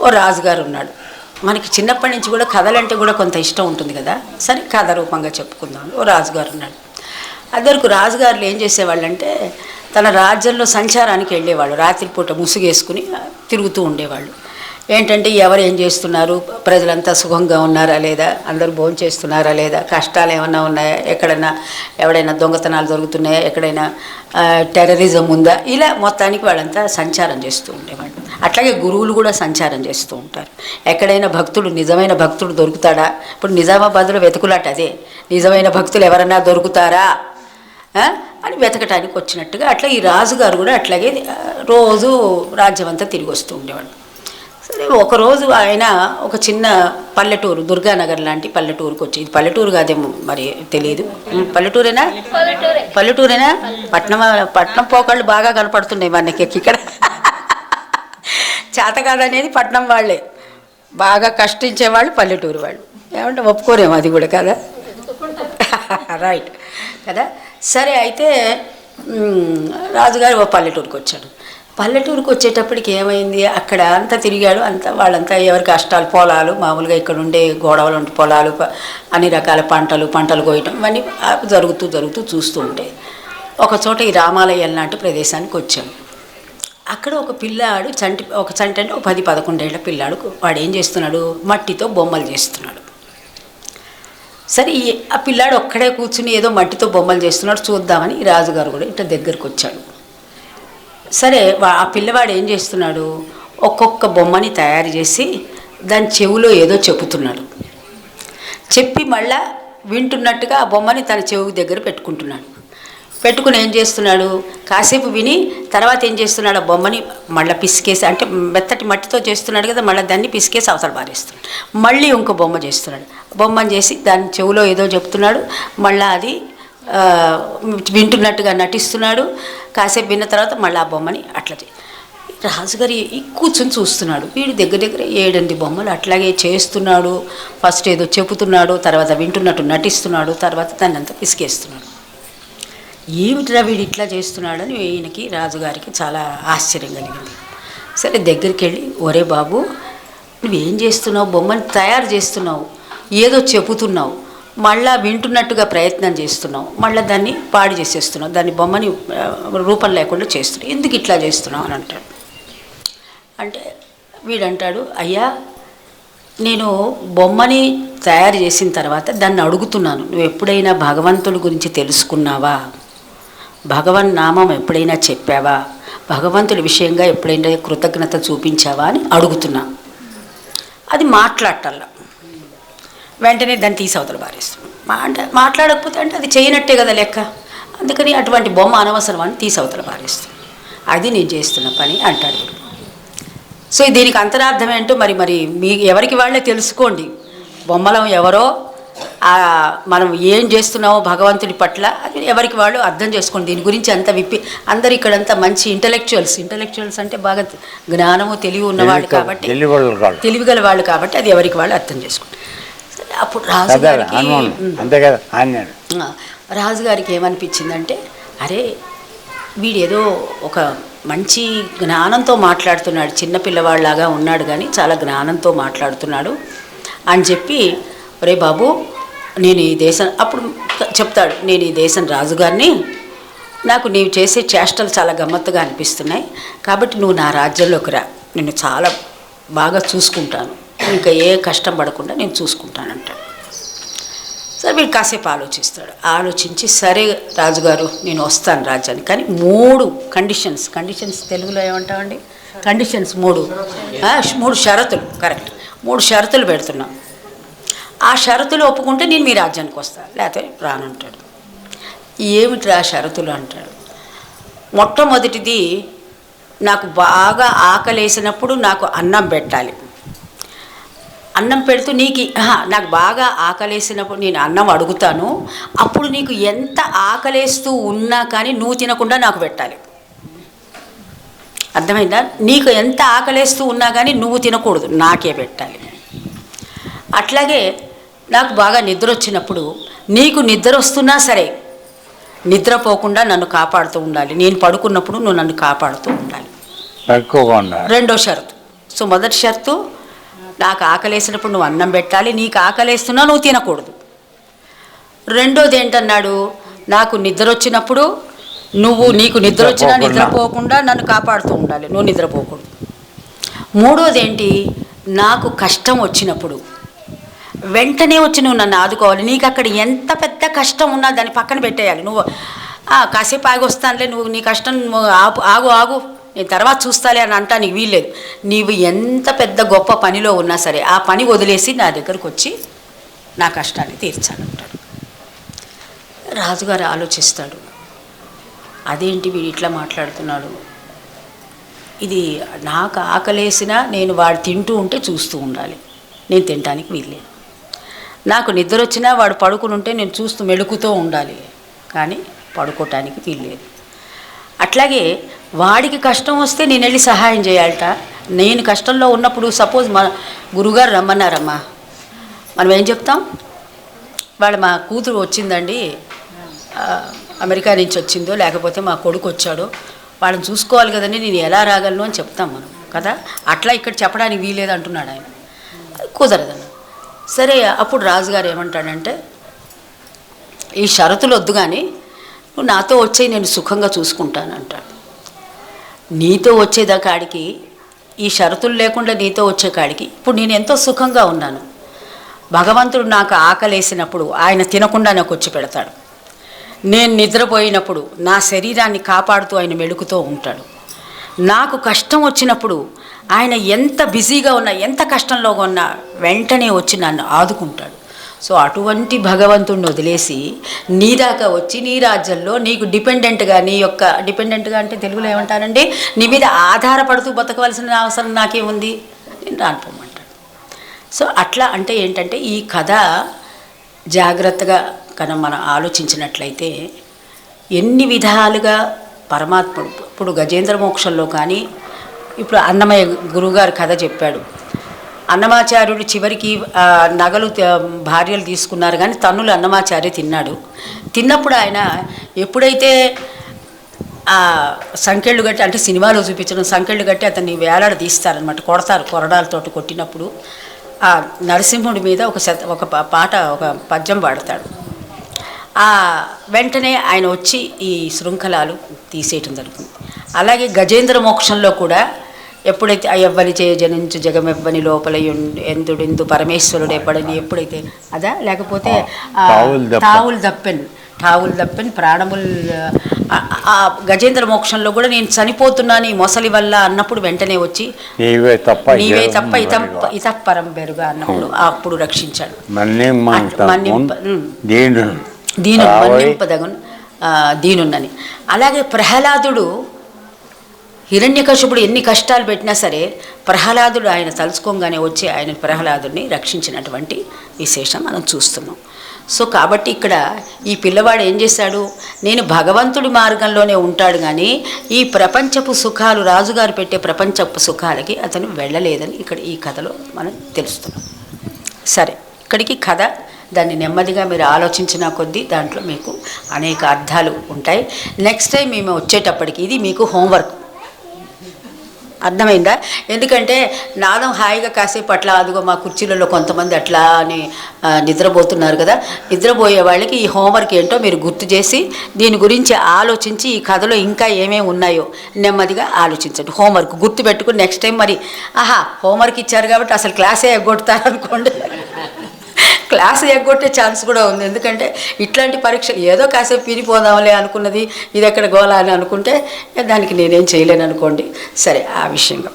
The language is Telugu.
ఓ రాజుగారు ఉన్నాడు. మనకి చిన్నప్పటి నుంచి కూడా కథలంటే కూడా కొంత ఇష్టం ఉంటుంది కదా? సరే కథ రూపంగా చెప్పుకుందాం. ఓ రాజుగారు ఉన్నాడు. అద్దరికి రాజుగారులు ఏం చేసేవాళ్ళంటే తన రాజ్యంలో సంచారానికి వెళ్ళేవాళ్ళు. రాత్రిపూట ముసుగేసుకుని తిరుగుతూ ఉండేవాళ్ళు. ఏంటంటే ఎవరు ఏం చేస్తున్నారు? ప్రజలంతా సుఖంగా ఉన్నారా లేదా? అందరూ భోజనం చేస్తున్నారా లేదా? కష్టాలు ఏమన్నా ఉన్నాయా? ఎక్కడైనా ఎవడైనా దొంగతనాలు దొరుకుతున్నాయా ఎక్కడైనా టెర్రరిజం ఉందా? ఇలా మొత్తానికి వాళ్ళంతా సంచారం చేస్తూ ఉండేవాళ్ళు. అట్లాగే గురువులు కూడా సంచారం చేస్తూ ఉంటారు. ఎక్కడైనా భక్తుడు నిజమైన భక్తుడు దొరుకుతాడా? ఇప్పుడు నిజామాబాద్లో వెతుకులాట అదే. నిజమైన భక్తులు ఎవరన్నా దొరుకుతారా? అని వెతకటానికి వచ్చినట్టుగా అట్లా ఈ రాజుగారు కూడా అట్లాగే రోజు రాజ్యమంతా తిరిగి వస్తూ ఉండేవాడు సరే ఒకరోజు ఆయన ఒక చిన్న పల్లెటూరు దుర్గానగర్ లాంటి పల్లెటూరుకి వచ్చి ఇది పల్లెటూరు కాదేమో మరి తెలియదు. పల్లెటూరేనా? పల్లెటూరేనా? పట్నం పట్నం పోకళ్ళు బాగా కనపడుతున్నాయి మనకి ఇక్కడ. చేత కాదనేది పట్నం వాళ్ళే. బాగా కష్టించే వాళ్ళు పల్లెటూరు వాళ్ళు. ఏమంటే ఒప్పుకోరేమో అది కూడా కదా? రైట్ కదా? సరే అయితే రాజుగారు ఓ పల్లెటూరుకి వచ్చాడు పల్లెటూరుకు వచ్చేటప్పటికి ఏమైంది? అక్కడ అంతా తిరిగాడు. అంతా వాళ్ళంతా ఎవరి కష్టాలు? పొలాలు. మామూలుగా ఇక్కడ ఉండే గోడవలు ఉంటే పొలాలు అన్ని రకాల పంటలు పంటలు కోయటం ఇవన్నీ జరుగుతూ జరుగుతూ చూస్తూ ఉంటే ఒక చోట ఈ రామాలయం లాంటి ప్రదేశానికి వచ్చాడు అక్కడ ఒక పిల్లాడు చంటి ఒక చంటి అంటే ఒక పది పదకొండేళ్ళ పిల్లాడు వాడు ఏం చేస్తున్నాడు? మట్టితో బొమ్మలు చేస్తున్నాడు. సరే ఆ పిల్లాడు ఒక్కడే కూర్చుని ఏదో మట్టితో బొమ్మలు చేస్తున్నాడు. చూద్దామని రాజుగారు కూడా ఇట్లా దగ్గరికి వచ్చాడు సరే వా- ఆ పిల్లవాడు ఏం చేస్తున్నాడు? ఒక్కొక్క బొమ్మని తయారు చేసి దాని చెవిలో ఏదో చెబుతున్నాడు చెప్పి మళ్ళా వింటున్నట్టుగా ఆ బొమ్మని తన చెవి దగ్గర పెట్టుకుంటున్నాడు. పెట్టుకుని ఏం చేస్తున్నాడు? కాసేపు విని తర్వాత ఏం చేస్తున్నాడు? ఆ బొమ్మని మళ్ళీ పిసికేసి అంటే మెత్తటి మట్టితో చేస్తున్నాడు కదా మళ్ళీ దాన్ని పిసికేసి అవతల పారేస్తున్నాడు. మళ్ళీ ఇంకో బొమ్మ చేస్తున్నాడు. బొమ్మని చేసి దాని చెవిలో ఏదో చెప్తున్నాడు. మళ్ళీ అది వింటున్నట్టుగా నటిస్తున్నాడు. కాసేపు విన్న తర్వాత మళ్ళీ ఆ బొమ్మని అట్లా చే- రాజుగారి ఈ కూర్చొని చూస్తున్నాడు. వీడి దగ్గర దగ్గర ఏడంది బొమ్మలు అట్లాగే చేస్తున్నాడు. ఫస్ట్ ఏదో చెబుతున్నాడు తర్వాత వింటున్నట్టు నటిస్తున్నాడు తర్వాత దాన్ని అంతా పిసికేస్తున్నాడు ఏమిటిరా వీడు ఇట్లా చేస్తున్నాడని ఈయనకి రాజుగారికి చాలా ఆశ్చర్యం కలిగింది. సరే దగ్గరికి వెళ్ళి ఒరే బాబు నువ్వేం చేస్తున్నావు? బొమ్మని తయారు చేస్తున్నావు. ఏదో చెబుతున్నావు. మళ్ళా వింటున్నట్టుగా ప్రయత్నం చేస్తున్నావు. మళ్ళీ దాన్ని పాడు చేసేస్తున్నావు. దాన్ని బొమ్మని రూపం లేకుండా చేస్తున్నావు. ఎందుకు ఇట్లా చేస్తున్నావు అని అంటాడు. అంటే వీడంటాడు అయ్యా నేను బొమ్మని తయారు చేసిన తర్వాత దాన్ని అడుగుతున్నాను. నువ్వు ఎప్పుడైనా భగవంతుడి గురించి తెలుసుకున్నావా? భగవన్ నామం ఎప్పుడైనా చెప్పావా? భగవంతుడి విషయంగా ఎప్పుడైనా కృతజ్ఞత చూపించావా? అని అడుగుతున్నా. అది మాట్లాడటల్లా వెంటనే దాన్ని తీసి అవతల పారేస్తాం. మాట్లాడకపోతే అంటే అది చేయనట్టే కదా లెక్క. అందుకని అటువంటి బొమ్మ అనవసరం అని తీసి అవతల పారేస్తాం. అది నేను చేస్తున్న పని అంటాడు. సో దీనికి అంతరార్థం ఏంటో మరి మరి మీ ఎవరికి వాళ్ళే తెలుసుకోండి. బొమ్మలం ఎవరో మనం ఏం చేస్తున్నామో భగవంతుడి పట్ల అది ఎవరికి వాళ్ళు అర్థం చేసుకోండి. దీని గురించి అంత విప్పి అందరు ఇక్కడంతా మంచి ఇంటలెక్చువల్స్ ఇంటలెక్చువల్స్ అంటే బాగా జ్ఞానము తెలివి ఉన్నవాళ్ళు కాబట్టి తెలివిగల వాళ్ళు కాబట్టి అది ఎవరికి వాళ్ళు అర్థం సరే, అప్పుడు రాజుగారికి ఉమ్, అంతే కదా రాజుగారికి ఏమనిపించిందంటే అరే వీడేదో ఒక మంచి జ్ఞానంతో మాట్లాడుతున్నాడు చిన్న పిల్లవాళ్ళలాగా ఉన్నాడు కానీ చాలా జ్ఞానంతో మాట్లాడుతున్నాడు అని చెప్పి ఒరే బాబు నేను ఈ దేశం అప్పుడు చెప్తాడు నేను ఈ దేశం రాజుగారిని నాకు నీవు చేసే చేష్టలు చాలా గమ్మత్తుగా అనిపిస్తున్నాయి కాబట్టి నువ్వు నా రాజ్యంలోకి రా నేను చాలా బాగా చూసుకుంటాను. ఇంకా ఏ కష్టం పడకుండా నేను చూసుకుంటానంటాడు. సరే వీడు కాసేపు ఆలోచిస్తాడు. ఆలోచించి సరే రాజుగారు నేను వస్తాను రాజ్యానికి కానీ మూడు కండిషన్స్ కండిషన్స్ తెలుగులో ఏమంటామండి? కండిషన్స్ మూడు. మూడు షరతులు కరెక్ట్ మూడు షరతులు పెడుతున్నాం. ఆ షరతులు ఒప్పుకుంటే నేను మీ రాజ్యానికి వస్తాను లేకపోతే రానంటాడు. ఏమిటి ఆ షరతులు అంటాడు? మొట్టమొదటిది నాకు బాగా ఆకలేసినప్పుడు నాకు అన్నం పెట్టాలి. అన్నం పెడుతూ నీకు నాకు బాగా ఆకలేసినప్పుడు నేను అన్నం అడుగుతాను. అప్పుడు నీకు ఎంత ఆకలేస్తూ ఉన్నా కానీ నువ్వు తినకుండా నాకు పెట్టాలి. అర్థమైందా? నీకు ఎంత ఆకలేస్తూ ఉన్నా కానీ నువ్వు తినకూడదు నాకే పెట్టాలి. అట్లాగే నాకు బాగా నిద్ర వచ్చినప్పుడు నీకు నిద్ర వస్తున్నా సరే నిద్రపోకుండా నన్ను కాపాడుతూ ఉండాలి. నేను పడుకున్నప్పుడు నువ్వు నన్ను కాపాడుతూ ఉండాలి. రెండో షరతు. సో మొదటి షర్తు నాకు ఆకలేసినప్పుడు నువ్వు అన్నం పెట్టాలి నీకు ఆకలేస్తున్నా నువ్వు తినకూడదు. రెండోది ఏంటన్నాడు నాకు నిద్ర వచ్చినప్పుడు నువ్వు నీకు నిద్ర వచ్చినా నిద్రపోకుండా. నన్ను కాపాడుతూ ఉండాలి నువ్వు నిద్రపోకూడదు. మూడోది ఏంటి నాకు కష్టం వచ్చినప్పుడు వెంటనే వచ్చి నువ్వు నన్ను ఆదుకోవాలి నీకు అక్కడ ఎంత పెద్ద కష్టం ఉన్నా దాన్ని పక్కన పెట్టేయాలి. నువ్వు "ఆ, కాసేపు ఆగి వస్తానులే నువ్వు నీ కష్టం ఆపు ఆగు ఆగు. నేను తర్వాత చూస్తాలే అని అంటా నీకు వీల్లేదు. నీవు ఎంత పెద్ద గొప్ప పనిలో ఉన్నా సరే ఆ పని వదిలేసి నా దగ్గరకు వచ్చి నా కష్టాన్ని తీర్చాలంటాడు రాజుగారు ఆలోచిస్తాడు. అదేంటి వీడు ఇట్లా మాట్లాడుతున్నాడు? ఇది నాకు ఆకలేసినా నేను వాడు తింటూ ఉంటే చూస్తూ ఉండాలి. నేను తినడానికి వీల్లేదు. నాకు నిద్ర వచ్చినా వాడు పడుకుని ఉంటే నేను చూస్తూ మెలుకుతూ ఉండాలి. కానీ పడుకోవటానికి వీల్లేదు. అట్లాగే వాడికి కష్టం వస్తే నేను వెళ్ళి సహాయం చేయాలట. నేను కష్టంలో ఉన్నప్పుడు సపోజ్ మా గురుగారు రమ్మన్నారమ్మా. మనం ఏం చెప్తాం? వాళ్ళ మా కూతురు వచ్చిందండి. అమెరికా నుంచి వచ్చిందో లేకపోతే మా కొడుకు వచ్చాడు వాళ్ళని చూసుకోవాలి కదండి నేను ఎలా రాగలను అని చెప్తాం మనం. కదా? అట్లా ఇక్కడ చెప్పడానికి వీలేదు అంటున్నాడు ఆయన. కుదరదన్న సరే అప్పుడు రాజుగారు ఏమంటాడంటే ఈ షరతులు వద్దు కానీ నువ్వు నాతో వచ్చే నేను సుఖంగా చూసుకుంటాను అంటాడు నీతో వచ్చేదా కాడికి? ఈ షరతులు లేకుండా నీతో వచ్చే కాడికి? ఇప్పుడు నేను ఎంతో సుఖంగా ఉన్నాను. భగవంతుడు నాకు ఆకలేసినప్పుడు ఆయన తినకుండా నాకు వచ్చి పెడతాడు. నేను నిద్రపోయినప్పుడు నా శరీరాన్ని కాపాడుతూ ఆయన మెలుకుతూ ఉంటాడు. నాకు కష్టం వచ్చినప్పుడు ఆయన ఎంత బిజీగా ఉన్నా ఎంత కష్టంలో ఉన్నా వెంటనే వచ్చి నన్ను ఆదుకుంటాడు. సో అటువంటి భగవంతుడిని వదిలేసి నీ దాకా వచ్చి నీ రాజ్యంలో నీకు డిపెండెంట్గా నీ యొక్క డిపెండెంట్గా అంటే తెలుగులో ఏమంటారండి? నీ మీద ఆధారపడుతూ బతకవలసిన అవసరం నాకేముంది? నేను రానిపోమంటాను సో అట్లా అంటే ఏంటంటే ఈ కథ జాగ్రత్తగా కనుక మనం ఆలోచించినట్లయితే ఎన్ని విధాలుగా పరమాత్ముడు ఇప్పుడు గజేంద్ర మోక్షంలో కానీ ఇప్పుడు అన్నమయ్య గురువుగారు కథ చెప్పాడు. అన్నమాచార్యుడు చివరికి నగలు భార్యలు తీసుకున్నారు. కానీ తన్నులు అన్నమాచార్య తిన్నాడు. తిన్నప్పుడు ఆయన ఎప్పుడైతే ఆ సంకెళ్ళు కట్టి అంటే సినిమాలో చూపించడం సంకెళ్ళు కట్టి అతన్ని వేలాడ తీస్తారనమాట కొడతారు కొరడాలతోటి కొట్టినప్పుడు. ఆ నరసింహుడి మీద ఒక శత ఒక పాట ఒక పద్యం పాడతాడు. ఆ వెంటనే ఆయన వచ్చి ఈ శృంఖలాలు తీసేయటం జరుగుతుంది. అలాగే గజేంద్ర మోక్షంలో కూడా ఎప్పుడైతే ఎవ్వని చేయ జనించు జగమెవ్వని లోపల ఎందుడిందు పరమేశ్వరుడు ఎప్పడని ఎప్పుడైతే అదా లేకపోతే తావుల్ దప్పన్. తావుల్ దప్పెన్ ప్రాణముల్ ఆ- గజేంద్ర మోక్షంలో కూడా నేను చనిపోతున్నాను ఈ మొసలి వల్ల అన్నప్పుడు వెంటనే వచ్చి నీవే తప్ప నీవే తప్ప ఇత మరిగా. ఇతపరం బెరుగా అన్నప్పుడు అప్పుడు రక్షించాడు. దీను. మన్నింపదగును దీనున్నని అలాగే ప్రహ్లాదుడు హిరణ్యకశిపుడు ఎన్ని కష్టాలు పెట్టినా సరే ప్రహ్లాదుడు ఆయన తలుచుకోగానే వచ్చి ఆయన ప్రహ్లాదుడిని రక్షించినటువంటి విశేషం మనం చూస్తున్నాం. సో కాబట్టి ఇక్కడ ఈ పిల్లవాడు ఏం చేశాడు? నేను భగవంతుడి మార్గంలోనే ఉంటాడు కానీ ఈ ప్రపంచపు సుఖాలు రాజుగారు పెట్టే ప్రపంచపు సుఖాలకి అతను వెళ్ళలేదని ఇక్కడ ఈ కథలో మనం తెలుస్తున్నాం. సరే ఇక్కడికి కథ. దాన్ని నెమ్మదిగా మీరు ఆలోచించిన కొద్దీ దాంట్లో మీకు అనేక అర్థాలు ఉంటాయి. నెక్స్ట్ టైం మేము వచ్చేటప్పటికి ఇది మీకు హోంవర్క్ అర్థమైందా? ఎందుకంటే నాదం హాయిగా కాసేపు అట్లా అదిగో మా కుర్చీలలో కొంతమంది అట్లా అని నిద్రపోతున్నారు కదా. నిద్రపోయే వాళ్ళకి ఈ హోంవర్క్ ఏంటో మీరు గుర్తు చేసి దీని గురించి ఆలోచించి ఈ కథలో ఇంకా ఏమేమి ఉన్నాయో నెమ్మదిగా ఆలోచించండి. హోంవర్క్ గుర్తు పెట్టుకుని నెక్స్ట్ టైం మరి ఆహా హోంవర్క్ ఇచ్చారు కాబట్టి అసలు క్లాసే ఎగ్గొడతారు అనుకోండి క్లాస్ ఎగ్గొట్టే ఛాన్స్ కూడా ఉంది. ఎందుకంటే ఇట్లాంటి పరీక్షలు ఏదో కాసేపు పిరిపోదాంలే అనుకున్నది ఇది ఎక్కడ గోలా అని అనుకుంటే దానికి నేనేం చేయలేను అనుకోండి. సరే ఆ విషయంగా.